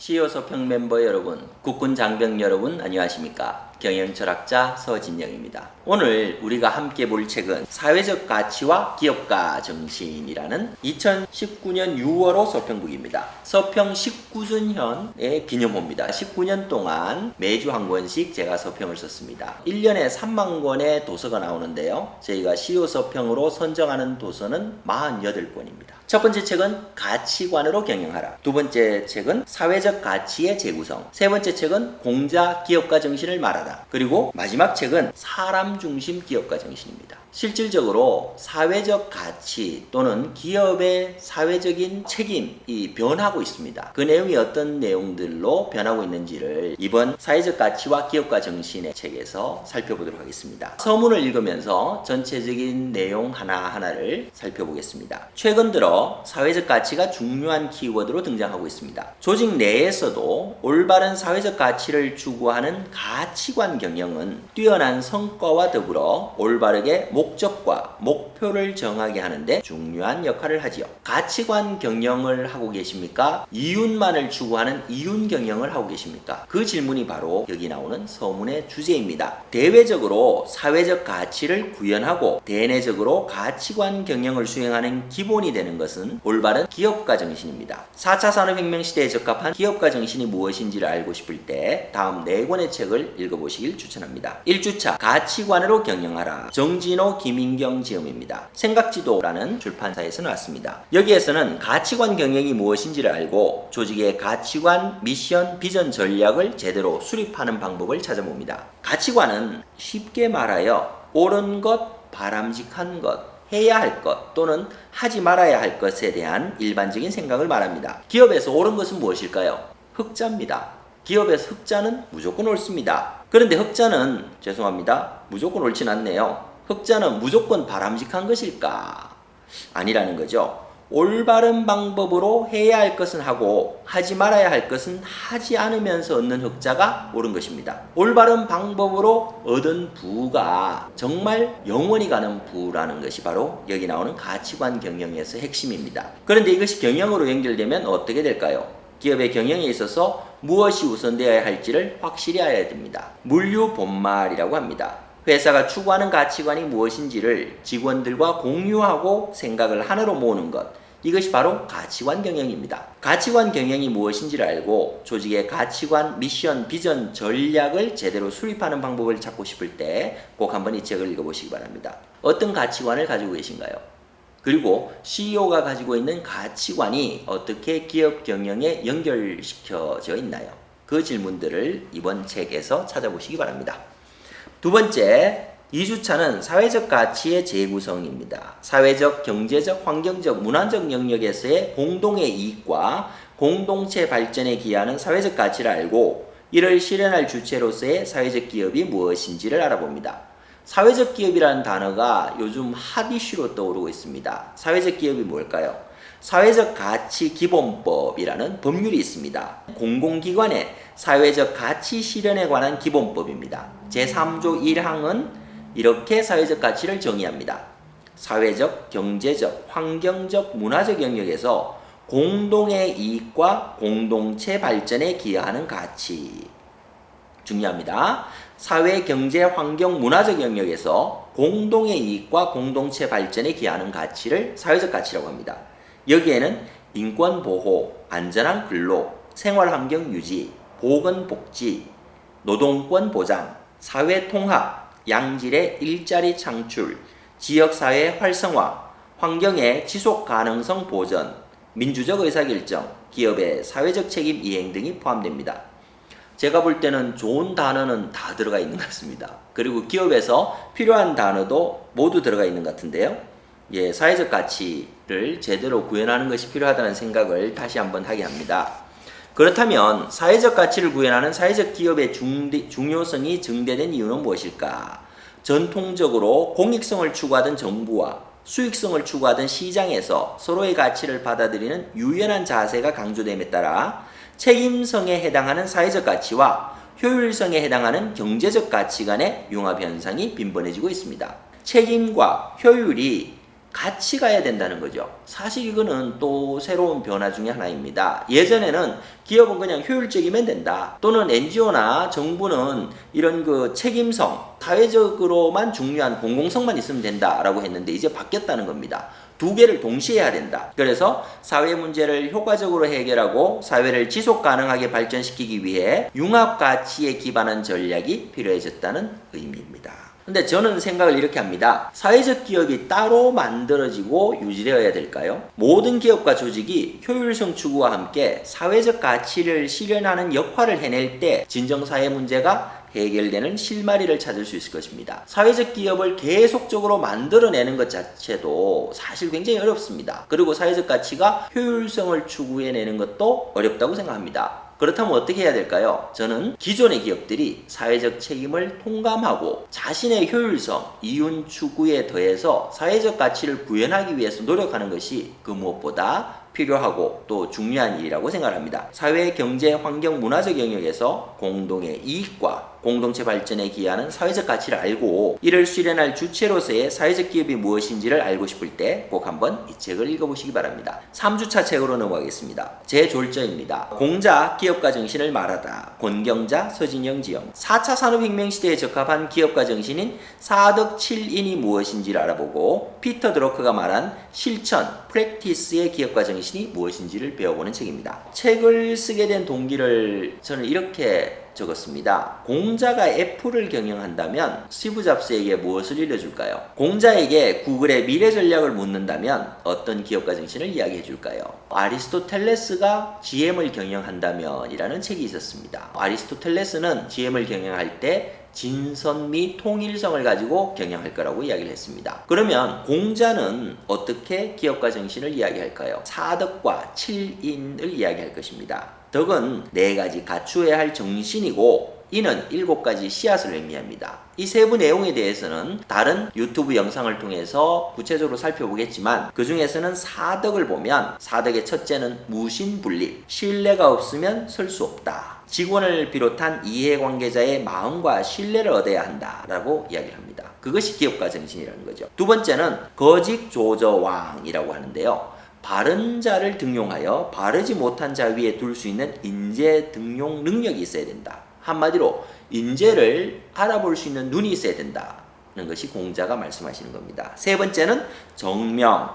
CEO 서평 멤버 여러분, 국군 장병 여러분 안녕하십니까? 경영 철학자 서진영입니다. 오늘 우리가 함께 볼 책은 사회적 가치와 기업가 정신이라는 2019년 6월호 서평북입니다. 서평 19주년의 기념호입니다. 19년 동안 매주 한 권씩 제가 서평을 썼습니다. 1년에 3만 권의 도서가 나오는데요. 저희가 CEO 서평으로 선정하는 도서는 48권입니다. 첫 번째 책은 가치관으로 경영하라. 두 번째 책은 사회적 가치의 재구성. 세 번째 책은 공자 기업가 정신을 말하 다. 그리고 마지막 책은 사람 중심 기업가 정신입니다. 실질적으로 사회적 가치 또는 기업의 사회적인 책임이 변하고 있습니다. 그 내용이 어떤 내용들로 변하고 있는지를 이번 사회적 가치와 기업가 정신의 책에서 살펴보도록 하겠습니다. 서문을 읽으면서 전체적인 내용 하나하나를 살펴보겠습니다. 최근 들어 사회적 가치가 중요한 키워드로 등장하고 있습니다. 조직 내에서도 올바른 사회적 가치를 추구하는 가치관 경영은 뛰어난 성과와 더불어 올바르게 목적과 목표를 정하게 하는데 중요한 역할을 하지요. 가치관 경영을 하고 계십니까? 이윤만을 추구하는 이윤 경영을 하고 계십니까? 그 질문이 바로 여기 나오는 서문의 주제입니다. 대외적으로 사회적 가치를 구현하고 대내적으로 가치관 경영을 수행하는 기본이 되는 것은 올바른 기업가 정신입니다. 4차 산업혁명 시대에 적합한 기업가 정신이 무엇인지를 알고 싶을 때 다음 네 권의 책을 읽어보시 길 추천합니다. 1주차 가치관으로 경영하라. 정진호 김인경 지음입니다. 생각지도라는 출판사에서 나왔습니다. 여기에서는 가치관 경영이 무엇인지를 알고 조직의 가치관, 미션, 비전 전략을 제대로 수립하는 방법을 찾아봅니다. 가치관은 쉽게 말하여 옳은 것, 바람직한 것, 해야 할 것 또는 하지 말아야 할 것에 대한 일반적인 생각을 말합니다. 기업에서 옳은 것은 무엇일까요? 흑자입니다. 기업에서 흑자는 무조건 옳습니다. 그런데 흑자는 죄송합니다. 무조건 옳진 않네요. 흑자는 무조건 바람직한 것일까? 아니라는 거죠. 올바른 방법으로 해야 할 것은 하고 하지 말아야 할 것은 하지 않으면서 얻는 흑자가 옳은 것입니다. 올바른 방법으로 얻은 부가 정말 영원히 가는 부라는 것이 바로 여기 나오는 가치관 경영에서 핵심입니다. 그런데 이것이 경영으로 연결되면 어떻게 될까요? 기업의 경영에 있어서 무엇이 우선되어야 할지를 확실히 알아야 됩니다. 물류 본말이라고 합니다. 회사가 추구하는 가치관이 무엇인지를 직원들과 공유하고 생각을 하나로 모으는 것. 이것이 바로 가치관 경영입니다. 가치관 경영이 무엇인지를 알고 조직의 가치관, 미션, 비전, 전략을 제대로 수립하는 방법을 찾고 싶을 때 꼭 한번 이 책을 읽어보시기 바랍니다. 어떤 가치관을 가지고 계신가요? 그리고 CEO가 가지고 있는 가치관이 어떻게 기업 경영에 연결시켜져 있나요? 그 질문들을 이번 책에서 찾아보시기 바랍니다. 두 번째, 2주차는 사회적 가치의 재구성입니다. 사회적, 경제적, 환경적, 문화적 영역에서의 공동의 이익과 공동체 발전에 기하는 사회적 가치를 알고 이를 실현할 주체로서의 사회적 기업이 무엇인지를 알아봅니다. 사회적 기업이라는 단어가 요즘 핫 이슈로 떠오르고 있습니다. 사회적 기업이 뭘까요? 사회적 가치 기본법이라는 법률이 있습니다. 공공기관의 사회적 가치 실현에 관한 기본법입니다. 제3조 1항은 이렇게 사회적 가치를 정의합니다. 사회적, 경제적, 환경적, 문화적 영역에서 공동의 이익과 공동체 발전에 기여하는 가치. 중요합니다. 사회, 경제, 환경, 문화적 영역에서 공동의 이익과 공동체 발전에 기여하는 가치를 사회적 가치라고 합니다. 여기에는 인권 보호, 안전한 근로, 생활 환경 유지, 보건 복지, 노동권 보장, 사회 통합, 양질의 일자리 창출, 지역 사회 활성화, 환경의 지속 가능성 보전, 민주적 의사결정, 기업의 사회적 책임 이행 등이 포함됩니다. 제가 볼 때는 좋은 단어는 다 들어가 있는 것 같습니다. 그리고 기업에서 필요한 단어도 모두 들어가 있는 것 같은데요. 예, 사회적 가치를 제대로 구현하는 것이 필요하다는 생각을 다시 한번 하게 합니다. 그렇다면 사회적 가치를 구현하는 사회적 기업의 중대, 중요성이 증대된 이유는 무엇일까? 전통적으로 공익성을 추구하던 정부와 수익성을 추구하던 시장에서 서로의 가치를 받아들이는 유연한 자세가 강조됨에 따라 책임성에 해당하는 사회적 가치와 효율성에 해당하는 경제적 가치 간의 융합 현상이 빈번해지고 있습니다. 책임과 효율이 같이 가야 된다는 거죠. 사실 이거는 또 새로운 변화 중에 하나입니다. 예전에는 기업은 그냥 효율적이면 된다. 또는 NGO나 정부는 이런 그 책임성, 사회적으로만 중요한 공공성만 있으면 된다라고 했는데 이제 바뀌었다는 겁니다. 두 개를 동시에 해야 된다. 그래서 사회 문제를 효과적으로 해결하고 사회를 지속 가능하게 발전시키기 위해 융합 가치에 기반한 전략이 필요해졌다는 의미입니다. 근데 저는 생각을 이렇게 합니다. 사회적 기업이 따로 만들어지고 유지되어야 될까요? 모든 기업과 조직이 효율성 추구와 함께 사회적 가치를 실현하는 역할을 해낼 때 진정 사회 문제가 해결되는 실마리를 찾을 수 있을 것입니다. 사회적 기업을 계속적으로 만들어내는 것 자체도 사실 굉장히 어렵습니다. 그리고 사회적 가치가 효율성을 추구해내는 것도 어렵다고 생각합니다. 그렇다면 어떻게 해야 될까요? 저는 기존의 기업들이 사회적 책임을 통감하고 자신의 효율성, 이윤 추구에 더해서 사회적 가치를 구현하기 위해서 노력하는 것이 그 무엇보다 필요하고 또 중요한 일이라고 생각합니다. 사회, 경제, 환경, 문화적 영역에서 공동의 이익과 공동체 발전에 기여하는 사회적 가치를 알고 이를 실현할 주체로서의 사회적 기업이 무엇인지를 알고 싶을 때 꼭 한번 이 책을 읽어보시기 바랍니다. 3주차 책으로 넘어가겠습니다. 제 졸저입니다. 공자 기업가 정신을 말하다. 권경자 서진영 지영 4차 산업혁명 시대에 적합한 기업가 정신인 4덕 7인이 무엇인지를 알아보고 피터 드로크가 말한 실천, 프랙티스의 기업가 정신이 무엇인지를 배워보는 책입니다. 책을 쓰게 된 동기를 저는 이렇게 적었습니다. 공자가 애플을 경영한다면 스티브 잡스에게 무엇을 일러줄까요? 공자에게 구글의 미래 전략을 묻는다면 어떤 기업가 정신을 이야기해 줄까요? 아리스토텔레스가 GM을 경영한다면 이라는 책이 있었습니다. 아리스토텔레스는 GM을 경영할 때 진선 미 통일성을 가지고 경영할 거라고 이야기를 했습니다. 그러면 공자는 어떻게 기업가 정신을 이야기할까요? 사덕과 칠인을 이야기할 것입니다. 덕은 네 가지 갖추어야 할 정신이고 이는 일곱 가지 씨앗을 의미합니다. 이 세부 내용에 대해서는 다른 유튜브 영상을 통해서 구체적으로 살펴보겠지만 그 중에서는 사덕을 보면 사덕의 첫째는 무신분립, 신뢰가 없으면 설 수 없다. 직원을 비롯한 이해관계자의 마음과 신뢰를 얻어야 한다라고 이야기를 합니다. 그것이 기업가 정신이라는 거죠. 두 번째는 거직 조저왕이라고 하는데요. 바른 자를 등용하여 바르지 못한 자 위에 둘 수 있는 인재 등용 능력이 있어야 된다. 한마디로 인재를 알아볼 수 있는 눈이 있어야 된다는 것이 공자가 말씀하시는 겁니다. 세 번째는 정명,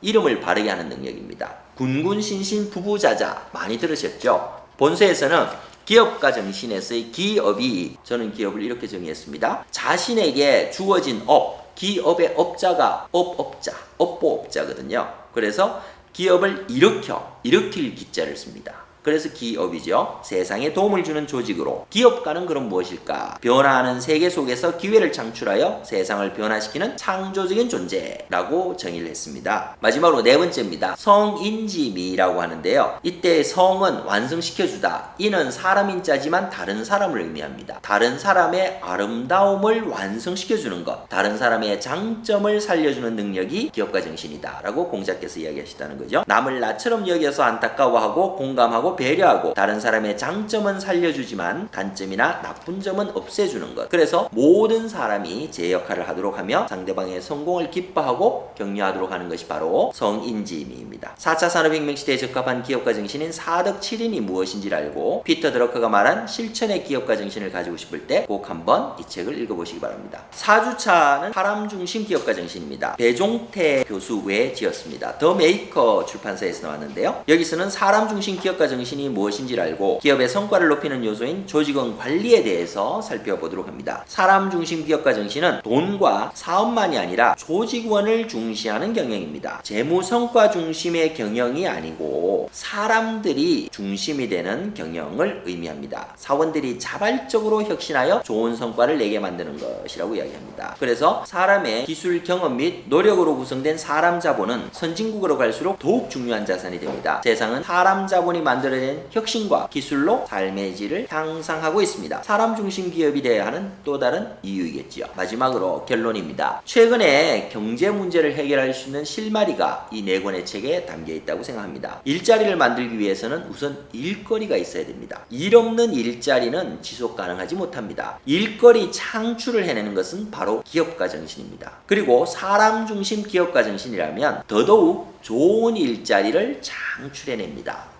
이름을 바르게 하는 능력입니다. 군군신신 부부자자 많이 들으셨죠? 본서에서는 기업가 정신에서의 기업이 저는 기업을 이렇게 정의했습니다. 자신에게 주어진 업, 기업의 업자가 업업자, 업보업자거든요. 그래서 기업을 일으켜, 일으킬 기자를 씁니다. 그래서 기업이죠. 세상에 도움을 주는 조직으로. 기업가는 그럼 무엇일까? 변화하는 세계 속에서 기회를 창출하여 세상을 변화시키는 창조적인 존재라고 정의를 했습니다. 마지막으로 네 번째입니다. 성인지미라고 하는데요. 이때 성은 완성시켜주다. 이는 사람인자지만 다른 사람을 의미합니다. 다른 사람의 아름다움을 완성시켜주는 것. 다른 사람의 장점을 살려주는 능력이 기업가 정신이다. 라고 공자께서 이야기하셨다는 거죠. 남을 나처럼 여겨서 안타까워하고 공감하고 배려하고 다른 사람의 장점은 살려주지만 단점이나 나쁜 점은 없애주는 것. 그래서 모든 사람이 제 역할을 하도록 하며 상대방의 성공을 기뻐하고 격려하도록 하는 것이 바로 성인지미입니다. 4차 산업혁명 시대에 적합한 기업가 정신인 4덕 7인이 무엇인지를 알고 피터 드러커가 말한 실천의 기업가 정신을 가지고 싶을 때 꼭 한번 이 책을 읽어보시기 바랍니다. 4주차는 사람 중심 기업가 정신입니다. 배종태 교수 외에 지었습니다. 더 메이커 출판사에서 나왔는데요. 여기서는 사람 중심 기업가 정신 이 무엇인지를 알고 기업의 성과를 높이는 요소인 조직원 관리에 대해서 살펴보도록 합니다. 사람 중심 기업가 정신은 돈과 사업만이 아니라 조직원을 중시하는 경영입니다. 재무 성과 중심의 경영이 아니고 사람들이 중심이 되는 경영을 의미합니다. 사원들이 자발적으로 혁신하여 좋은 성과를 내게 만드는 것이라고 이야기합니다. 그래서 사람의 기술 경험 및 노력으로 구성된 사람 자본은 선진국으로 갈수록 더욱 중요한 자산이 됩니다. 세상은 사람 자본이 만들어 진 만들어낸 혁신과 기술로 삶의 질을 향상하고 있습니다. 사람 중심 기업이 되어야 하는 또 다른 이유이겠지요. 마지막으로 결론입니다. 최근에 경제 문제를 해결할 수 있는 실마리가 이 네 권의 책에 담겨 있다고 생각합니다. 일자리를 만들기 위해서는 우선 일거리가 있어야 됩니다. 일 없는 일자리는 지속 가능하지 못합니다. 일거리 창출을 해내는 것은 바로 기업가 정신입니다. 그리고 사람 중심 기업가 정신이라면 더더욱 좋은 일자리를 창출해냅니다.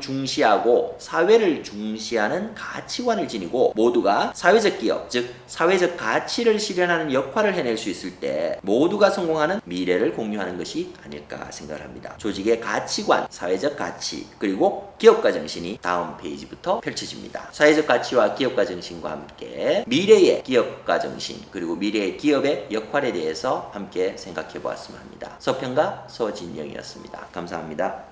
중시하고 사회를 중시하는 가치관을 지니고 모두가 사회적 기업, 즉 사회적 가치를 실현하는 역할을 해낼 수 있을 때 모두가 성공하는 미래를 공유하는 것이 아닐까 생각을 합니다. 조직의 가치관, 사회적 가치, 그리고 기업가 정신이 다음 페이지부터 펼쳐집니다. 사회적 가치와 기업가 정신과 함께 미래의 기업가 정신, 그리고 미래의 기업의 역할에 대해서 함께 생각해 보았으면 합니다. 서평가 서진영이었습니다. 감사합니다.